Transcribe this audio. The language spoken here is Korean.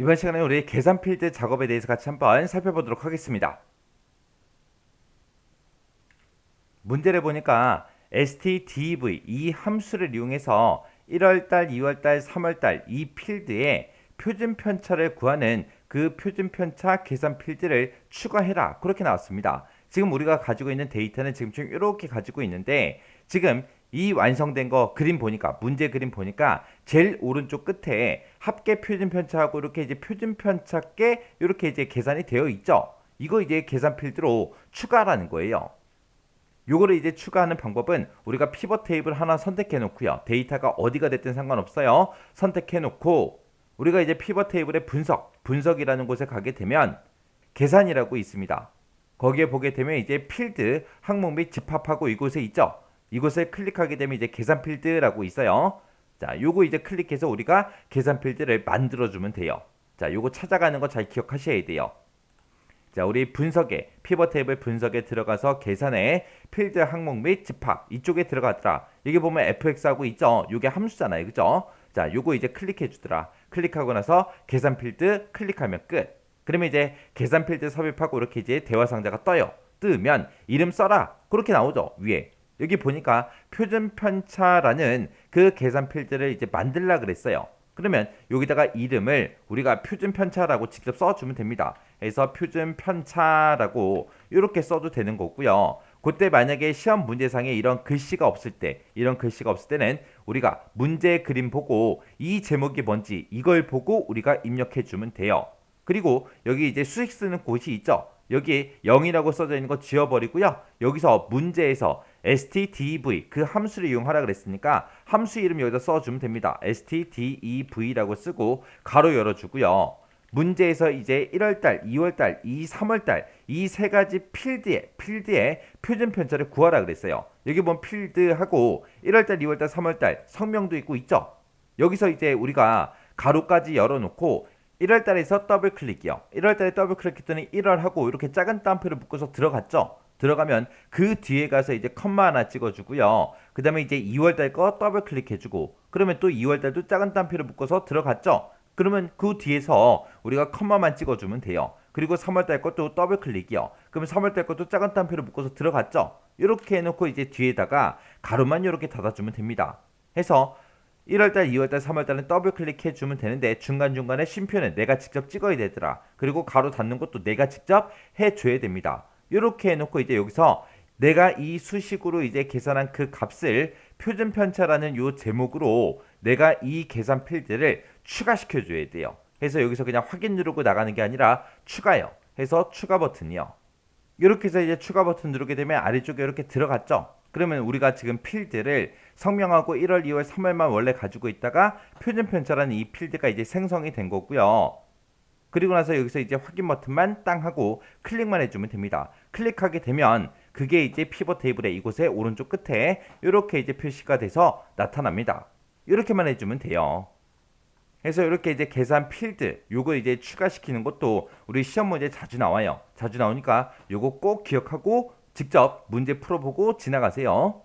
이번 시간에 우리 계산 필드 작업에 대해서 같이 한번 살펴보도록 하겠습니다. 문제를 보니까 stdv 이 함수를 이용해서 1월달, 2월달, 3월달 이 필드에 표준 편차를 구하는 그 표준 편차 계산 필드를 추가해라 그렇게 나왔습니다. 지금 우리가 가지고 있는 데이터는 지금 좀 이렇게 가지고 있는데 지금 이 완성된 거 그림 보니까 문제 그림 보니까 제일 오른쪽 끝에 합계 표준 편차하고 이렇게 이제 표준 편차께 이렇게 이제 계산이 되어 있죠. 이거 이제 계산 필드로 추가라는 거예요. 요거를 이제 추가하는 방법은 우리가 피벗 테이블 하나 선택해 놓고요. 데이터가 어디가 됐든 상관없어요. 선택해 놓고 우리가 이제 피벗 테이블의 분석, 분석이라는 곳에 가게 되면 계산이라고 있습니다. 거기에 보게 되면 이제 필드, 항목 및 집합하고 이곳에 있죠. 이곳을 클릭하게 되면 이제 계산 필드라고 있어요. 자, 요거 이제 클릭해서 우리가 계산 필드를 만들어 주면 돼요. 자, 요거 찾아가는 거 잘 기억하셔야 돼요. 자, 우리 분석에 피벗 테이블 분석에 들어가서 계산에 필드 항목 및 집합 이쪽에 들어가더라. 여기 보면 fx하고 있죠. 요게 함수잖아요. 그죠? 자, 요거 이제 클릭해 주더라. 클릭하고 나서 계산 필드 클릭하면 끝. 그러면 이제 계산 필드 섭입하고 이렇게 이제 대화 상자가 떠요. 뜨면 이름 써라. 그렇게 나오죠. 위에. 여기 보니까 표준 편차라는 그 계산 필드를 이제 만들라 그랬어요. 그러면 여기다가 이름을 우리가 표준 편차라고 직접 써주면 됩니다. 그래서 표준 편차라고 이렇게 써도 되는 거고요. 그때 만약에 시험 문제상에 이런 글씨가 없을 때, 이런 글씨가 없을 때는 우리가 문제 그림 보고 이 제목이 뭔지 이걸 보고 우리가 입력해 주면 돼요. 그리고 여기 이제 수식 쓰는 곳이 있죠. 여기 0이라고 써져 있는 거 지워버리고요. 여기서 문제에서 stdev 그 함수를 이용하라 그랬으니까 함수 이름 여기다 써주면 됩니다. stdev라고 쓰고 가로 열어주고요. 문제에서 이제 1월달, 2월달, 이 3월달 이 세 가지 필드에 필드에 표준 편차를 구하라 그랬어요. 여기 보면 필드하고 1월달, 2월달, 3월달 성명도 있고 있죠. 여기서 이제 우리가 가로까지 열어놓고 1월 달에 서 더블 클릭이요. 1월 달에 더블 클릭했더니 1월 하고 이렇게 작은 따옴표를 묶어서 들어갔죠. 들어가면 그 뒤에 가서 이제 컴마 하나 찍어주고요. 그 다음에 이제 2월 달 거 더블 클릭해주고 그러면 또 2월 달도 작은 따옴표를 묶어서 들어갔죠. 그러면 그 뒤에서 우리가 컴마만 찍어주면 돼요. 그리고 3월 달 것도 더블 클릭이요. 그러면 3월 달 것도 작은 따옴표를 묶어서 들어갔죠. 이렇게 해놓고 이제 뒤에다가 가로만 이렇게 닫아주면 됩니다. 해서 1월달, 2월달, 3월달은 더블 클릭해 주면 되는데 중간중간에 쉼표는 내가 직접 찍어야 되더라. 그리고 가로 닫는 것도 내가 직접 해줘야 됩니다. 이렇게 해놓고 이제 여기서 내가 이 수식으로 이제 계산한 그 값을 표준 편차라는 요 제목으로 내가 이 계산 필드를 추가시켜 줘야 돼요. 그래서 여기서 그냥 확인 누르고 나가는 게 아니라 추가요. 해서 추가 버튼이요. 이렇게 해서 이제 추가 버튼 누르게 되면 아래쪽에 이렇게 들어갔죠. 그러면 우리가 지금 필드를 성명하고 1월, 2월, 3월만 원래 가지고 있다가 표준 편차라는 이 필드가 이제 생성이 된 거고요. 그리고 나서 여기서 이제 확인 버튼만 땅 하고 클릭만 해주면 됩니다. 클릭하게 되면 그게 이제 피벗 테이블의 이곳에 오른쪽 끝에 이렇게 이제 표시가 돼서 나타납니다. 이렇게만 해주면 돼요. 그래서 이렇게 이제 계산 필드 요거 이제 추가시키는 것도 우리 시험 문제 자주 나와요. 자주 나오니까 요거 꼭 기억하고 직접 문제 풀어보고 지나가세요.